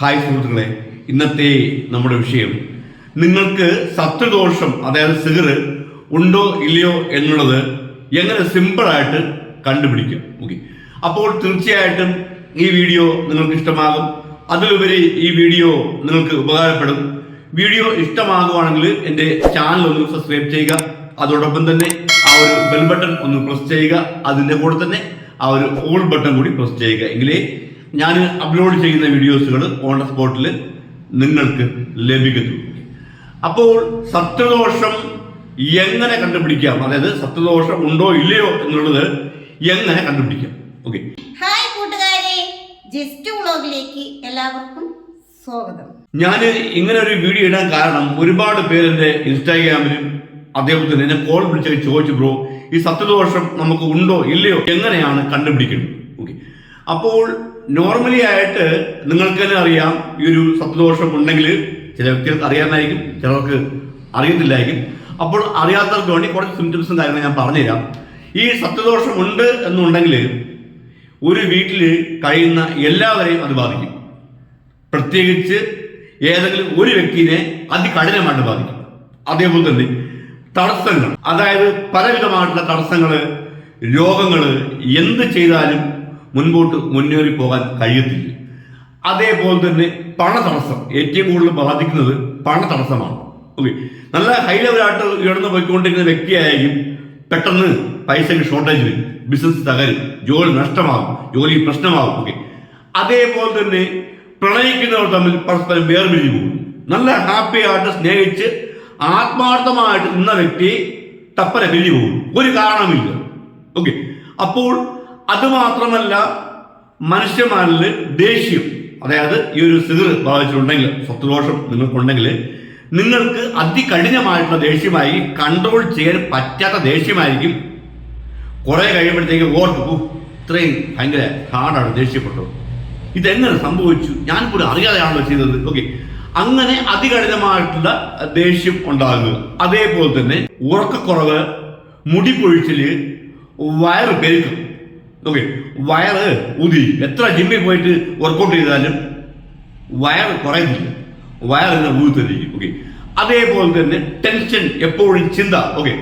Hi സുഹൃത്തുക്കളെ ഇന്നത്തെ നമ്മുടെ വിഷയം. നിങ്ങൾക്ക് സത്വദോഷം അതായത് സിഗറ് ഉണ്ടോ ഇല്ലയോ എന്നുള്ളത് എങ്ങനെ സിമ്പിളായിട്ട് കണ്ടുപിടിക്കാം. ഓക്കെ അപ്പോൾ തീർച്ചയായിട്ടും ഈ വീഡിയോ നിങ്ങൾക്ക് ഇഷ്ടമാകും. അതിലുപരി ഈ വീഡിയോ നിങ്ങൾക്ക് ഉപകാരപ്പെടും. വീഡിയോ ഇഷ്ടമാകുവാണെങ്കിൽ എന്റെ ചാനൽ ഒന്ന് സബ്സ്ക്രൈബ് ചെയ്യുക. അതോടൊപ്പം തന്നെ ആ ഒരു ബെൽ ബട്ടൺ ഒന്ന് പ്രസ് ചെയ്യുക. അതിന്റെ കൂടെ തന്നെ ആ ഒരു ഓൾ ബട്ടൺ കൂടി പ്രസ് ചെയ്യുക. എങ്കിലേ ഞാൻ അപ്ലോഡ് ചെയ്യുന്ന വീഡിയോസുകൾ ഓൺ ദ സ്പോട്ടിൽ നിങ്ങൾക്ക് ലഭിക്കുന്നു. അപ്പോൾ സത്യദോഷം എങ്ങനെ കണ്ടുപിടിക്കാം? അതായത് സത്യദോഷം ഉണ്ടോ ഇല്ലയോ എന്നുള്ളത് എങ്ങനെ കണ്ടുപിടിക്കാം? ഓക്കെ ഹായ് കൂട്ടുകാരെ. ജസ്റ്റ് വ്ളോഗിലേക്ക് എല്ലാവർക്കും സ്വാഗതം. ഞാൻ ഇങ്ങനെ ഒരു വീഡിയോ ഇടാൻ കാരണം ഒരുപാട് പേര് എന്റെ ഇൻസ്റ്റാഗ്രാമിലും അതേപോലെ തന്നെ എന്നെ കോൾ വിളിച്ച് ചോദിച്ചു ബ്രോ ഈ സത്യദോഷം നമുക്ക് ഉണ്ടോ ഇല്ലയോ? എങ്ങനെയാണ് കണ്ടുപിടിക്കുന്നത്? ഓക്കെ അപ്പോൾ നോർമലി ആയിട്ട് നിങ്ങൾക്ക് തന്നെ അറിയാം ഈ ഒരു സപ്തദോഷം ഉണ്ടെങ്കിൽ ചില വ്യക്തികൾക്ക് അറിയാമായിരിക്കും ചിലർക്ക് അറിയത്തില്ലായിരിക്കും. അപ്പോൾ അറിയാത്തവർക്ക് വേണ്ടി കുറച്ച് സിംറ്റംസും കാര്യങ്ങളും ഞാൻ പറഞ്ഞുതരാം. ഈ സത്യദോഷം ഉണ്ട് എന്നുണ്ടെങ്കിൽ ഒരു വീട്ടിൽ കഴിയുന്ന എല്ലാവരെയും അത് ബാധിക്കും. പ്രത്യേകിച്ച് ഏതെങ്കിലും ഒരു വ്യക്തിനെ അതികഠിനമായിട്ട് ബാധിക്കും. അതേപോലെ തന്നെ തടസ്സങ്ങൾ അതായത് പലവിധമായിട്ടുള്ള തടസ്സങ്ങൾ രോഗങ്ങൾ എന്ത് ചെയ്താലും മുൻപോട്ട് മുന്നേറി പോകാൻ കഴിയത്തില്ല. അതേപോലെ തന്നെ പണതടസ്സം. ഏറ്റവും കൂടുതൽ ബാധിക്കുന്നത് പണതടസ്സമാണ്. ഓക്കെ നല്ല ഹൈ ലെവലായിട്ട് ഉയർന്നു പോയിക്കൊണ്ടിരിക്കുന്ന വ്യക്തിയായിരിക്കും പെട്ടെന്ന് പൈസയ്ക്ക് ഷോർട്ടേജ് വരും. ബിസിനസ് തകരും. ജോലി നഷ്ടമാകും. ജോലി പ്രശ്നമാകും. ഓക്കെ അതേപോലെ തന്നെ പ്രണയിക്കുന്നവർ തമ്മിൽ പരസ്പരം വേർപിരിഞ്ഞു പോകും. നല്ല ഹാപ്പി ആയിട്ട് സ്നേഹിച്ച് ആത്മാർത്ഥമായിട്ട് നിന്ന വ്യക്തി തപ്പര പിരിഞ്ഞു പോകും. ഒരു കാരണമില്ല ഓക്കെ അപ്പോൾ അത് മാത്രമല്ല മനുഷ്യന്മാരിൽ ദേഷ്യം. അതായത് ഈ ഒരു സിഗർ ബാധിച്ചിട്ടുണ്ടെങ്കിൽ സ്വത്തുദോഷം നിങ്ങൾക്കുണ്ടെങ്കിൽ നിങ്ങൾക്ക് അതികഠിനമായിട്ടുള്ള ദേഷ്യമായി കൺട്രോൾ ചെയ്യാൻ പറ്റാത്ത ദേഷ്യമായിരിക്കും. കുറെ കഴിയുമ്പോഴത്തേക്ക് ഓർക്കും "ഓ, ഇത്രയും ഭയങ്കര ഹാർഡാണ് ദേഷ്യപ്പെട്ടു. ഇതെങ്ങനെ സംഭവിച്ചു? ഞാൻ പോലും അറിയാതെയാണല്ലോ ചെയ്തത്. ഓക്കെ അങ്ങനെ അതികഠിനമായിട്ടുള്ള ദേഷ്യം ഉണ്ടാകുക അതേപോലെ തന്നെ ഉറക്കക്കുറവ് മുടി പൊഴിച്ചിൽ വയറ് പെരുക്കും. ഓക്കെ വയറ് ഊതി. എത്ര ജിമ്മിൽ പോയിട്ട് വർക്കൗട്ട് ചെയ്താലും വയറ് കുറയുന്നില്ല. വയറിനെ ഊതിരിക്കും ഓക്കെ അതേപോലെ തന്നെ ടെൻഷൻ എപ്പോഴും ചിന്ത. ഓക്കെ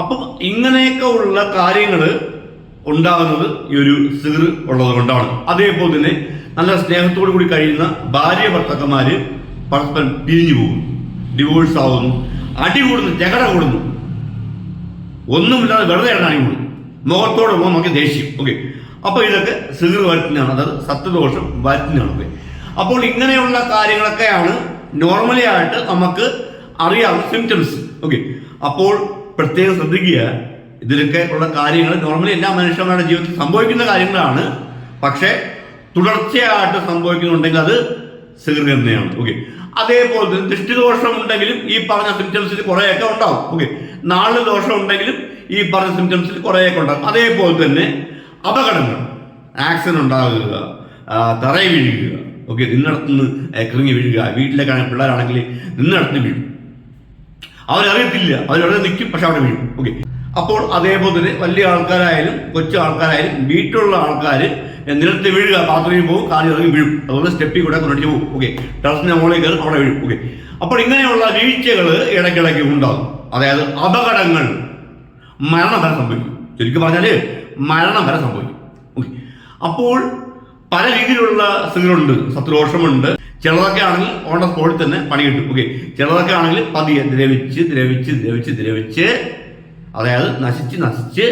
അപ്പം ഇങ്ങനെയൊക്കെ ഉള്ള കാര്യങ്ങൾ ഉണ്ടാകുന്നത് ഈ ഒരു സിഗർ ഉള്ളത് കൊണ്ടാണ്. അതേപോലെ തന്നെ നല്ല സ്നേഹത്തോടു കൂടി കഴിയുന്ന ഭാര്യ ഭർത്താക്കന്മാർ പരസ്പരം പിരിഞ്ഞു പോകുന്നു. ഡിവോഴ്സ് ആവുന്നു. അടി കൂടുന്നു. ജഗട കൂടുന്നു. ഒന്നുമില്ലാതെ വെറുതെ അടി കൂടുന്നു മുഖത്തോട് പോകുമ്പോൾ നമുക്ക് ദേഷ്യം. ഓക്കെ അപ്പോൾ ഇതൊക്കെ സിഗർ വരുത്തുന്നതാണ് അതായത് സത്യദോഷം വരുത്തുന്നതാണ് ഓക്കെ അപ്പോൾ ഇങ്ങനെയുള്ള കാര്യങ്ങളൊക്കെയാണ് നോർമലി ആയിട്ട് നമുക്ക് അറിയാവുന്ന സിംറ്റംസ് ഓക്കെ അപ്പോൾ പ്രത്യേകം ശ്രദ്ധിക്കുക. ഇതിലൊക്കെ ഉള്ള കാര്യങ്ങൾ നോർമലി എല്ലാ മനുഷ്യന്മാരുടെ ജീവിതത്തിൽ സംഭവിക്കുന്ന കാര്യങ്ങളാണ്. പക്ഷേ തുടർച്ചയായിട്ട് സംഭവിക്കുന്നുണ്ടെങ്കിൽ അത് സിഗർ തന്നെയാണ്. ഓക്കെ അതേപോലെ തന്നെ ദൃഷ്ടിദോഷം ഉണ്ടെങ്കിലും ഈ പറഞ്ഞ സിംറ്റംസിൽ കുറേയൊക്കെ ഉണ്ടാവും. ഓക്കെ നാളെ ദോഷം ഉണ്ടെങ്കിലും ഈ പറഞ്ഞ സിംറ്റംസിൽ കുറേയൊക്കെ ഉണ്ടാകും. അതേപോലെ തന്നെ അപകടങ്ങൾ. ആക്സിഡന്റ് ഉണ്ടാകുക തറയിൽ വീഴുക. ഓക്കെ നിന്നിടത്തുനിന്ന് കിറങ്ങി വീഴുക. വീട്ടിലെ പിള്ളേരാണെങ്കിൽ നിന്നിടത്ത് വീഴും. അവരറിയത്തില്ല. അവരവിടെ നിൽക്കും പക്ഷെ അവിടെ വീഴും. ഓക്കെ. അപ്പോൾ അതേപോലെ തന്നെ വലിയ ആൾക്കാരായാലും കൊച്ചു ആൾക്കാരായാലും വീട്ടിലുള്ള ആൾക്കാർ നിലത്ത് വീഴുക ബാത്റൂമിൽ പോകും കാലിൽ ഇറങ്ങി വീഴും. അതുപോലെ സ്റ്റെപ്പിൽ കൂടെ കൊണ്ടടിച്ച് പോകും. ഓക്കെ. ടെറസിന്റെ മുകളിൽ കയറും അവിടെ വീഴും. ഓക്കെ. അപ്പോൾ ഇങ്ങനെയുള്ള വീഴ്ചകൾ ഇടയ്ക്കിടയ്ക്ക് ഉണ്ടാകും. അതായത് അപകടങ്ങൾ. മരണം വരെ സംഭവിക്കും. ശരിക്കും പറഞ്ഞാൽ മരണം വരെ സംഭവിക്കും. ഓക്കെ അപ്പോൾ പല രീതിയിലുള്ള സ്ഥിതികളുണ്ട് സത്രോഷമുണ്ട് ചിലതൊക്കെ ആണെങ്കിൽ ഓൺ ദ സ്പോട്ടിൽ തന്നെ പണി കിട്ടും. ഓക്കെ ചിലതൊക്കെ ആണെങ്കിൽ പതിയെ ദ്രവിച്ച് ദ്രവിച്ച് ദ്രവിച്ച് ദ്രവിച്ച് അതായത് നശിച്ച് നശിച്ച്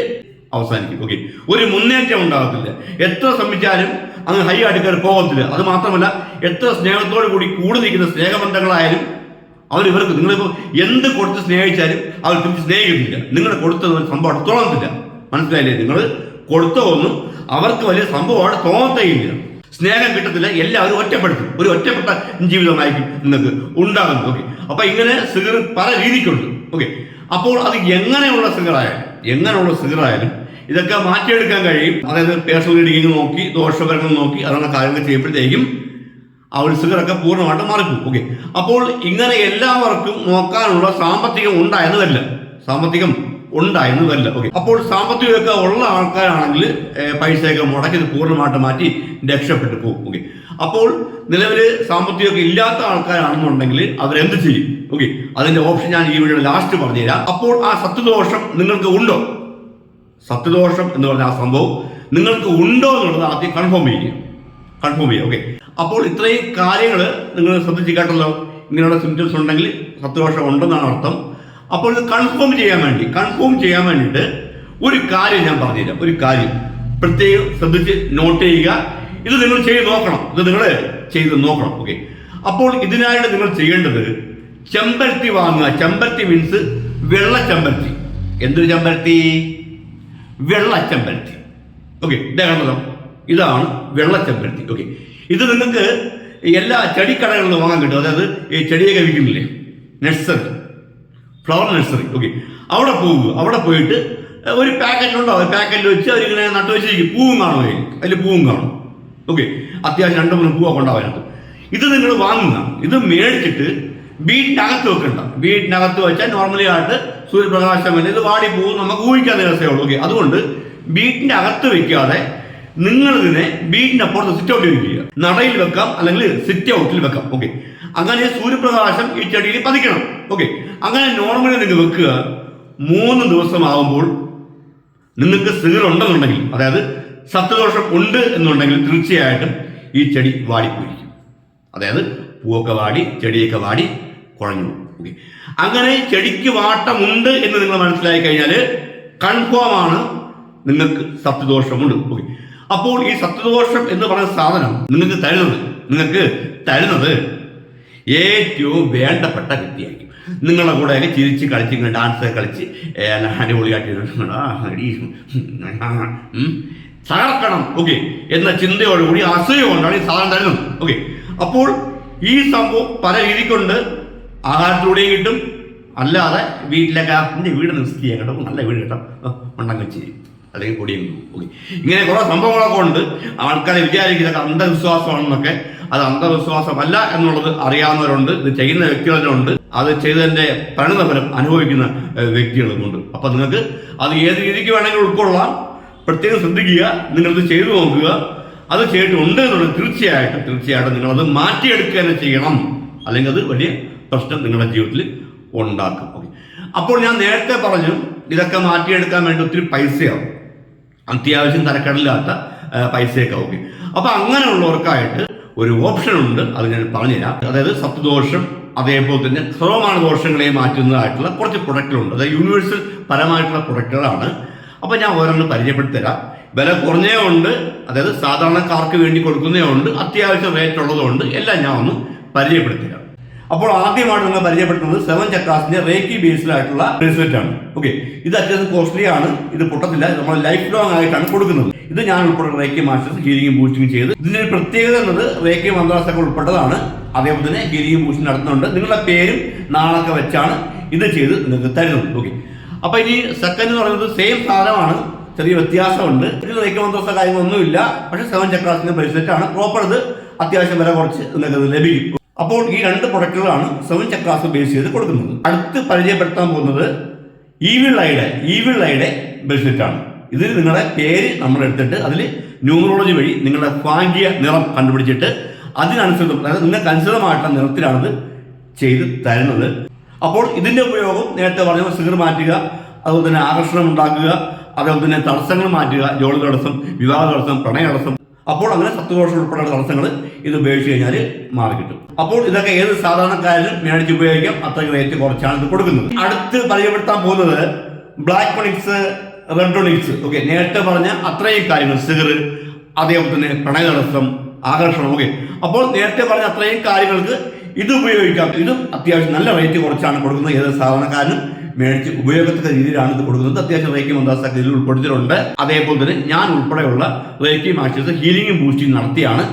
അവസാനിക്കും. ഓക്കെ ഒരു മുന്നേറ്റം ഉണ്ടാകത്തില്ല. എത്ര ശ്രമിച്ചാലും അങ്ങ് ഹൈ അടുക്കൽ പോകത്തില്ല. അത് മാത്രമല്ല എത്ര സ്നേഹത്തോടു കൂടി കൂടി നിൽക്കുന്ന സ്നേഹബന്ധങ്ങളായാലും അവർ ഇവർക്ക് നിങ്ങളിപ്പോൾ എന്ത് കൊടുത്ത് സ്നേഹിച്ചാലും അവർ തിരിച്ച് സ്നേഹിക്കുന്നില്ല. നിങ്ങൾ കൊടുത്തത് ഒരു സംഭവം തോന്നത്തില്ല. മനസ്സിലായില്ലേ നിങ്ങൾ കൊടുത്ത ഒന്നും അവർക്ക് വലിയ സംഭവം സംഭവമാണ് തോന്നത്തേയില്ല. സ്നേഹം കിട്ടത്തില്ല എല്ലാവരും ഒറ്റപ്പെടുത്തും. ഒരു ഒറ്റപ്പെട്ട ജീവിതമായിരിക്കും നിങ്ങൾക്ക് ഉണ്ടാകുന്നത്. ഓക്കെ. അപ്പൊ ഇങ്ങനെ സിഗർ പല രീതിക്കുണ്ട്. ഓക്കെ. അപ്പോൾ അത് എങ്ങനെയുള്ള സിഗറായാലും എങ്ങനെയുള്ള സിഗറായാലും ഇതൊക്കെ മാറ്റിയെടുക്കാൻ കഴിയും. അതായത് പേഴ്സണൽ റീഡിങ് നോക്കി ദോഷപരങ്ങൾ നോക്കി അതാണ് കാര്യങ്ങൾ ചെയ്യുമ്പോഴത്തേക്കും ആ സിഗറൊക്കെ പൂർണമായിട്ട് മാറിപ്പോകും ഓക്കെ. അപ്പോൾ ഇങ്ങനെ എല്ലാവർക്കും നോക്കാനുള്ള സാമ്പത്തികം ഉണ്ടായെന്ന് വരില്ല സാമ്പത്തികം ഉണ്ടായെന്ന് വരില്ല ഓക്കെ. അപ്പോൾ സാമ്പത്തികമൊക്കെ ഉള്ള ആൾക്കാരാണെങ്കിൽ പൈസയൊക്കെ മുടക്കി പൂർണമായിട്ട് മാറ്റി രക്ഷപ്പെട്ടു പോകും. ഓക്കെ. അപ്പോൾ നിലവിൽ സാമ്പത്തികമൊക്കെ ഇല്ലാത്ത ആൾക്കാരാണെന്നുണ്ടെങ്കിൽ അവരെന്ത് ചെയ്യും? ഓക്കെ. അതിന്റെ ഓപ്ഷൻ ഞാൻ ഈ വീഡിയോ ലാസ്റ്റ് പറഞ്ഞുതരാം അപ്പോൾ ആ സത്യദോഷം നിങ്ങൾക്ക് ഉണ്ടോ? സത്യദോഷം എന്ന് പറഞ്ഞ ആ സംഭവം നിങ്ങൾക്ക് ഉണ്ടോ എന്നുള്ളത് ആദ്യം കൺഫേം ചെയ്യുക കൺഫേം ചെയ്യാം. ഓക്കെ. അപ്പോൾ ഇത്രയും കാര്യങ്ങൾ നിങ്ങൾ ശ്രദ്ധിച്ച് കേട്ടല്ലോ ഇങ്ങനെയുള്ള സിംറ്റംസ് ഉണ്ടെങ്കിൽ സത്യദോഷം ഉണ്ടെന്നാണ് അർത്ഥം. അപ്പോൾ ഇത് കൺഫേം ചെയ്യാൻ വേണ്ടി കൺഫേം ചെയ്യാൻ വേണ്ടിയിട്ട് ഒരു കാര്യം ഞാൻ പറഞ്ഞുതരാം. ഒരു കാര്യം. പ്രത്യേകം ശ്രദ്ധിച്ച് നോട്ട് ചെയ്യുക. ഇത് നിങ്ങൾ ചെയ്ത് നോക്കണം. ഇത് നിങ്ങൾ ചെയ്ത് നോക്കണം. ഓക്കെ. അപ്പോൾ ഇതിനായിട്ട് നിങ്ങൾ ചെയ്യേണ്ടത് ചെമ്പരത്തി വാങ്ങുക. ചെമ്പരത്തി മീൻസ് വെള്ള ചെമ്പരത്തി. എന്തൊരു ചെമ്പരത്തി? വെള്ള ചെമ്പരത്തി. ഓക്കെ. ഇതാണല്ലോ ഇതാണ് വെള്ളച്ചെമ്പരത്തി. ഓക്കെ ഇത് നിങ്ങൾക്ക് എല്ലാ ചെടിക്കടകളിലും വാങ്ങാൻ കിട്ടും. അതായത് ഈ ചെടിയൊക്കെ വിൽക്കുന്നില്ലേ? നഴ്സറി ഫ്ലവർ നഴ്സറി ഓക്കെ അവിടെ പോകുക അവിടെ പോയിട്ട് ഒരു പാക്കറ്റ് ഉണ്ടാവും പാക്കറ്റിൽ വെച്ച് അവരിങ്ങനെ നട്ടു വെച്ചിരിക്കും. പൂവും കാണും അതിൽ. പൂവും കാണും. ഓക്കെ അത്യാവശ്യം രണ്ട് മൂന്ന് പൂവൊക്കെ ഉണ്ടാവും അതിനകത്ത് ഇത് നിങ്ങൾ വാങ്ങുക. ഇത് മേടിച്ചിട്ട് വീട്ടിനകത്ത് വെക്കണ്ട. വീട്ടിനകത്ത് വെച്ചാൽ നോർമലി ആയിട്ട് സൂര്യപ്രകാശം ഇത് വാടി പോകും. നമുക്ക് ഊഹിക്കാൻ ദിവസമേ ഉള്ളൂ. ഓക്കെ അതുകൊണ്ട് വീട്ടിന്റെ അകത്ത് വെക്കാതെ നിങ്ങൾ ഇതിനെ വീടിന്റെ അപ്പുറത്ത് സിറ്റ് ഔട്ടിൽ ചെയ്യുക. നടയിൽ വെക്കാം അല്ലെങ്കിൽ സിറ്റ് ഔട്ടിൽ വെക്കാം. ഓക്കെ അങ്ങനെ സൂര്യപ്രകാശം ഈ ചെടിയിൽ പതിക്കണം. ഓക്കെ അങ്ങനെ നോർമലി നിങ്ങൾ വെക്കുക. മൂന്ന് ദിവസമാകുമ്പോൾ നിങ്ങൾക്ക് സിഗർ ഉണ്ടെന്നുണ്ടെങ്കിൽ അതായത് സത്യദോഷം ഉണ്ട് എന്നുണ്ടെങ്കിൽ തീർച്ചയായിട്ടും ഈ ചെടി വാടിപ്പോയിരിക്കും അതായത് പൂവൊക്കെ വാടി ചെടിയൊക്കെ വാടി കുഴഞ്ഞു ഓക്കെ അങ്ങനെ ചെടിക്ക് വാട്ടമുണ്ട് എന്ന് നിങ്ങൾ മനസ്സിലായി കഴിഞ്ഞാൽ കൺഫേം ആണ് നിങ്ങൾക്ക് സത്യദോഷമുണ്ട് ഓക്കെ അപ്പോൾ ഈ സത്യദോഷം എന്ന് പറയുന്ന സാധനം നിങ്ങൾക്ക് തരുന്നത് നിങ്ങൾക്ക് തരുന്നത് ഏറ്റവും വേണ്ടപ്പെട്ട വ്യക്തിയായിരിക്കും നിങ്ങളുടെ കൂടെയൊക്കെ ചിരിച്ച് കളിച്ച് ഇങ്ങനെ ഡാൻസ് കളിച്ച് അടിപൊളിയായിട്ട് തകർക്കണം ഓക്കെ എന്ന ചിന്തയോടുകൂടി അസൂയ ഈ സാധനം തരുന്നത് ഓക്കെ അപ്പോൾ ഈ സംഭവം പല രീതിക്കുണ്ട് ആഹാരത്തിലൂടെയും കിട്ടും അല്ലാതെ വീട്ടിലൊക്കെ എന്റെ വീട് നിസ്കരിയ കേട്ടോ നല്ല വീട് കേട്ടോ ഉണ്ടെങ്കിൽ വെച്ച് അല്ലെങ്കിൽ പൊടിയും ഓക്കെ ഇങ്ങനെ കുറെ സംഭവങ്ങളൊക്കെ ഉണ്ട്. ആൾക്കാരെ വിചാരിക്കുന്ന അന്ധവിശ്വാസമാണെന്നൊക്കെ. അത് അന്ധവിശ്വാസമല്ല എന്നുള്ളത് അറിയാവുന്നവരുണ്ട് ഇത് ചെയ്യുന്ന വ്യക്തികളുണ്ട്. അത് ചെയ്തതിന്റെ പരിണതഫലം അനുഭവിക്കുന്ന വ്യക്തികളുമുണ്ട്. അപ്പൊ നിങ്ങൾക്ക് അത് ഏത് രീതിക്ക് വേണമെങ്കിൽ ഉൾക്കൊള്ളാം. പ്രത്യേകം ശ്രദ്ധിക്കുക. നിങ്ങളിത് ചെയ്തു നോക്കുക. അത് ചെയ്തിട്ടുണ്ട് എന്നുള്ളത് തീർച്ചയായിട്ടും തീർച്ചയായിട്ടും നിങ്ങളത് മാറ്റിയെടുക്കുക തന്നെ ചെയ്യണം. അല്ലെങ്കിൽ അത് വലിയ പ്രശ്നം നിങ്ങളുടെ ജീവിതത്തിൽ ഉണ്ടാക്കും. ഓക്കെ അപ്പോൾ ഞാൻ നേരത്തെ പറഞ്ഞു ഇതൊക്കെ മാറ്റിയെടുക്കാൻ വേണ്ടി ഒത്തിരി പൈസയാവും. അത്യാവശ്യം തരക്കടില്ലാത്ത പൈസയൊക്കെ ഓക്കെ അപ്പൊ അങ്ങനെയുള്ളവർക്കായിട്ട് ഒരു ഓപ്ഷൻ ഉണ്ട് അത് ഞാൻ പറഞ്ഞുതരാം. അതായത് സപ്തദോഷം അതേപോലെ തന്നെ സർവമാന ദോഷങ്ങളെ മാറ്റുന്നതായിട്ടുള്ള കുറച്ച് പ്രൊഡക്റ്റുകളുണ്ട്. അതായത് യൂണിവേഴ്സൽ പരമായിട്ടുള്ള പ്രൊഡക്റ്റുകളാണ്. അപ്പോൾ ഞാൻ ഓരോന്ന് പരിചയപ്പെടുത്തരാം. വില കുറഞ്ഞേ ഉണ്ട് അതായത് സാധാരണക്കാർക്ക് വേണ്ടി കൊടുക്കുന്നേ ഉണ്ട് അത്യാവശ്യം റേറ്റ് ഉള്ളതുകൊണ്ട് എല്ലാം ഞാൻ ഒന്ന് പരിചയപ്പെടുത്തി തരാം അപ്പോൾ ആദ്യമാണ് നിങ്ങൾ പരിചയപ്പെടുത്തുന്നത് സെവൻ ചക്രാസിന്റെ റേക്കി ബേസിലായിട്ടുള്ള ബ്രേസ്ലെറ്റ് ആണ്. ഓക്കെ ഇത് അത്യാവശ്യം കോസ്റ്റ്ലി ആണ്. ഇത് പൊട്ടത്തില്ല. നമ്മൾ ലൈഫ് ലോങ് ആയിട്ടാണ് കൊടുക്കുന്നത്. ഇത് ഞാൻ ഉൾപ്പെടെ റേക്കി മാസ്റ്റേഴ്സ് ഹീലിംഗും ബൂസ്റ്റിംഗ് ചെയ്ത്. ഇതിന്റെ ഒരു പ്രത്യേകത എന്നത് റേക്കി മന്ത്രാസൊക്കെ ഉൾപ്പെട്ടതാണ്. അതേപോലെ തന്നെ ഹീലിംഗും ബൂസ്റ്റിംഗ് നടത്തുന്നുണ്ട്. നിങ്ങളുടെ പേരും നാളൊക്കെ വെച്ചാണ് ഇത് ചെയ്ത് നിങ്ങൾക്ക് തരുന്നത്. ഓക്കെ അപ്പൊ ഇനി സെക്കൻഡ് എന്ന് പറയുന്നത് സെയിം സാധനമാണ്. ചെറിയ വ്യത്യാസമുണ്ട്. ഇതിൽ റേക്കി മന്ത്രാസ കാര്യങ്ങളൊന്നുമില്ല. പക്ഷെ സെവൻ ചക്രാസിന്റെ ബ്രേസ്ലെറ്റ് ആണ്. പ്രോപ്പർ ഇത് അത്യാവശ്യം വില കുറച്ച് നിങ്ങൾക്ക് ലഭിക്കും. അപ്പോൾ ഈ രണ്ട് പ്രൊഡക്റ്റുകളാണ് സെവൻ ചക്രാസ് ബേസ് ചെയ്ത് കൊടുക്കുന്നത്. അടുത്ത് പരിചയപ്പെടുത്താൻ പോകുന്നത് ഈവിൾ ഐയുടെ ഈവിൾ ഐയുടെ ആണ്. ഇതിൽ നിങ്ങളുടെ പേര് നമ്മൾ എടുത്തിട്ട് അതിൽ ന്യൂമറോളജി വഴി നിങ്ങളുടെ ഭാഗ്യ നിറം കണ്ടുപിടിച്ചിട്ട് അതിനനുസരിച്ച് അതായത് നിങ്ങൾക്ക് അനുസൃതമായിട്ടുള്ള നിറത്തിലാണിത് ചെയ്ത് തരുന്നത്. അപ്പോൾ ഇതിന്റെ ഉപയോഗം നേരത്തെ പറഞ്ഞ സിഗർ മാറ്റുക അതുപോലെ തന്നെ ആകർഷണം ഉണ്ടാക്കുക അതുപോലെ തന്നെ തടസ്സങ്ങൾ മാറ്റുക ജോലി തടസ്സം വിവാഹ തടസ്സം പ്രണയ തടസ്സം അപ്പോൾ അങ്ങനെ സത്വദോഷം ഉൾപ്പെടെയുള്ള തടസ്സങ്ങൾ ഇത് ഉപയോഗിച്ച് കഴിഞ്ഞാൽ മാറി കിട്ടും. അപ്പോൾ ഇതൊക്കെ ഏത് സാധാരണക്കാരനും മേടിച്ച് ഉപയോഗിക്കാം. അത്രയും റേറ്റ് കുറച്ചാണ് ഇത് കൊടുക്കുന്നത്. അടുത്ത് പരിചയപ്പെടുത്താൻ പോകുന്നത് black onyx red onyx okay നേരത്തെ പറഞ്ഞ അത്രയും കാര്യങ്ങൾ. സിഗർ അതേപോലെ തന്നെ പ്രണയ തടസ്സം ആകർഷണം. ഓക്കെ അപ്പോൾ നേരത്തെ പറഞ്ഞ അത്രയും കാര്യങ്ങൾക്ക് ഇത് ഉപയോഗിക്കാം. ഇതും അത്യാവശ്യം നല്ല റേറ്റ് കുറച്ചാണ് കൊടുക്കുന്നത്. ഏത് സാധാരണക്കാരനും മേടിച്ച് ഉപയോഗത്തിന്റെ രീതിയിലാണ് ഇത് കൊടുക്കുന്നത്. അത്യാവശ്യം റേക്കി മന്ദാസൊക്കെ ഇതിൽ ഉൾപ്പെടുത്തിയിട്ടുണ്ട്. അതേപോലെ തന്നെ ഞാൻ ഉൾപ്പെടെയുള്ള റേക്കി മാസ്റ്റേഴ്സ് ഹീലിംഗും ബൂസ്റ്റിംഗ് നടത്തിയാണ്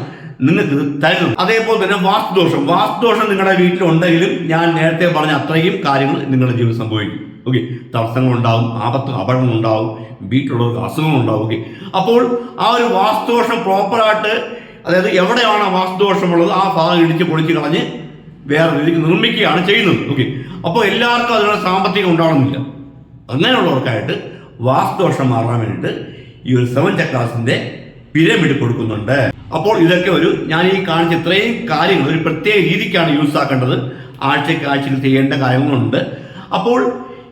നിങ്ങൾക്ക് ഇത് തരുന്നത്. അതേപോലെ തന്നെ വാസ്തുദോഷം. വാസ്തുദോഷം നിങ്ങളുടെ വീട്ടിലുണ്ടെങ്കിലും ഞാൻ നേരത്തെ പറഞ്ഞ അത്രയും കാര്യങ്ങൾ നിങ്ങളുടെ ജീവിതം സംഭവിക്കും. ഓക്കെ തടസ്സങ്ങളുണ്ടാവും ആപത്ത് അപകടങ്ങളുണ്ടാവും വീട്ടിലുള്ളവർക്ക് അസുഖങ്ങളുണ്ടാവും. ഓക്കെ അപ്പോൾ ആ ഒരു വാസ്തുദോഷം പ്രോപ്പറായിട്ട് അതായത് എവിടെയാണ് വാസ്തുദോഷമുള്ളത്? ആ ഭാഗം ഇടിച്ച് പൊളിച്ച് കളഞ്ഞ് വേറെ രീതിക്ക് നിർമ്മിക്കുകയാണ് ചെയ്യുന്നത്. ഓക്കെ അപ്പോൾ എല്ലാവർക്കും അതിനുള്ള സാമ്പത്തികം ഉണ്ടാവണമെന്നില്ല. അങ്ങനെയുള്ളവർക്കായിട്ട് വാസ്തുദോഷം മാറാൻ വേണ്ടിയിട്ട് ഈ ഒരു സെവൻ ചക്രാസിന്റെ പിരമിഡ് കൊടുക്കുന്നുണ്ട്. അപ്പോൾ ഇതൊക്കെ ഒരു ഞാൻ ഈ കാണിച്ച ഇത്രയും കാര്യങ്ങൾ ഒരു പ്രത്യേക രീതിക്കാണ് യൂസ് ആക്കേണ്ടത്. ആഴ്ചയ്ക്ക് ആഴ്ചയ്ക്ക് ചെയ്യേണ്ട കാര്യങ്ങളുണ്ട്. അപ്പോൾ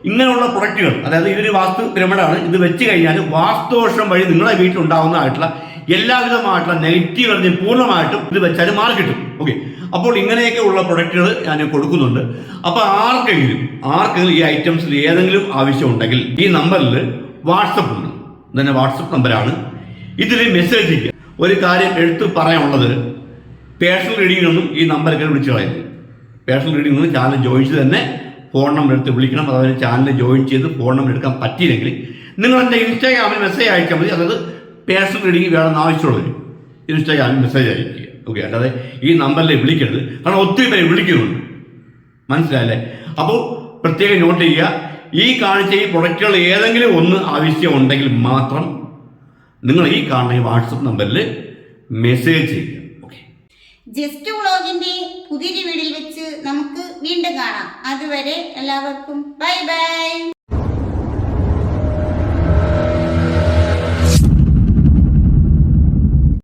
ഇങ്ങനെയുള്ള പ്രൊഡക്റ്റുകൾ അതായത് ഇതൊരു വാസ്തു പിരമിഡാണ്. ഇത് വെച്ച് കഴിഞ്ഞാൽ വാസ്തുദോഷം വഴി നിങ്ങളുടെ വീട്ടിലുണ്ടാവുന്നതായിട്ടുള്ള എല്ലാവിധമായിട്ടുള്ള നെഗറ്റീവ് എനർജി പൂർണമായിട്ടും ഇത് വെച്ചാൽ മാറി കിട്ടും ഓക്കെ. അപ്പോൾ ഇങ്ങനെയൊക്കെ ഉള്ള പ്രൊഡക്റ്റുകൾ ഞാൻ കൊടുക്കുന്നുണ്ട്. അപ്പോൾ ആർക്കെങ്കിലും ആർക്കെങ്കിലും ഈ ഐറ്റംസിൽ ഏതെങ്കിലും ആവശ്യമുണ്ടെങ്കിൽ ഈ നമ്പറിൽ വാട്സപ്പ് ഉണ്ട്. തന്നെ വാട്സപ്പ് നമ്പറാണ് ഇതിൽ മെസ്സേജ് ചെയ്യുക ഒരു കാര്യം എടുത്തു പറയാനുള്ളത് പേഴ്സണൽ റീഡിങ്ങിനൊന്നും ഈ നമ്പറൊക്കെ വിളിച്ചു കളയരുത്. പേഴ്സണൽ റീഡിംഗ് ചാനൽ ജോയിൻ ചെയ്ത് തന്നെ ഫോൺ നമ്പർ എടുത്ത് വിളിക്കണം. അതായത് ചാനൽ ജോയിൻ ചെയ്ത് ഫോൺ നമ്പർ എടുക്കാൻ പറ്റിയില്ലെങ്കിൽ നിങ്ങൾ എന്റെ ഇൻസ്റ്റാഗ്രാമിൽ മെസ്സേജ് അയച്ചാൽ മതി. അതായത് പേഴ്സണൽ റീഡിംഗ് വേണമെന്ന് ആവശ്യമുള്ളവർ ഇൻസ്റ്റാഗ്രാമിൽ മെസ്സേജ് അയക്കുക ഓക്കെ അല്ലാതെ ഈ നമ്പറിൽ വിളിക്കരുത്. കാരണം ഒത്തിരി പേര് വിളിക്കുന്നുണ്ട്. മനസ്സിലായല്ലേ? അപ്പോൾ പ്രത്യേകം നോട്ട് ചെയ്യുക. ഈ കാണിച്ച ഈ പ്രൊഡക്റ്റുകൾ ഏതെങ്കിലും ഒന്ന് ആവശ്യമുണ്ടെങ്കിൽ മാത്രം നിങ്ങൾ ഈ കാണുന്ന ഈ വാട്സപ്പ് നമ്പറിൽ മെസ്സേജ് ചെയ്യുക. ജസ്റ്റ് വ്ളോഗിന്റെ പുതിയ വീഡിയോയിൽ വെച്ച് നമുക്ക് വീണ്ടും കാണാം. അതുവരെ എല്ലാവർക്കും ബൈ ബൈ